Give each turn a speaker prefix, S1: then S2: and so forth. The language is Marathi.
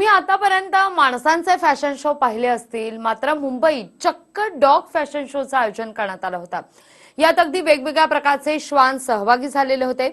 S1: तुम्ही आतापर्यंत माणसांचे फॅशन शो पाहिले असतील मात्र मुंबईत चक्क डॉग फॅशन शोचं आयोजन करण्यात आलं होतं. यात अगदी वेगवेगळ्या प्रकारचे श्वान सहभागी झालेले होते.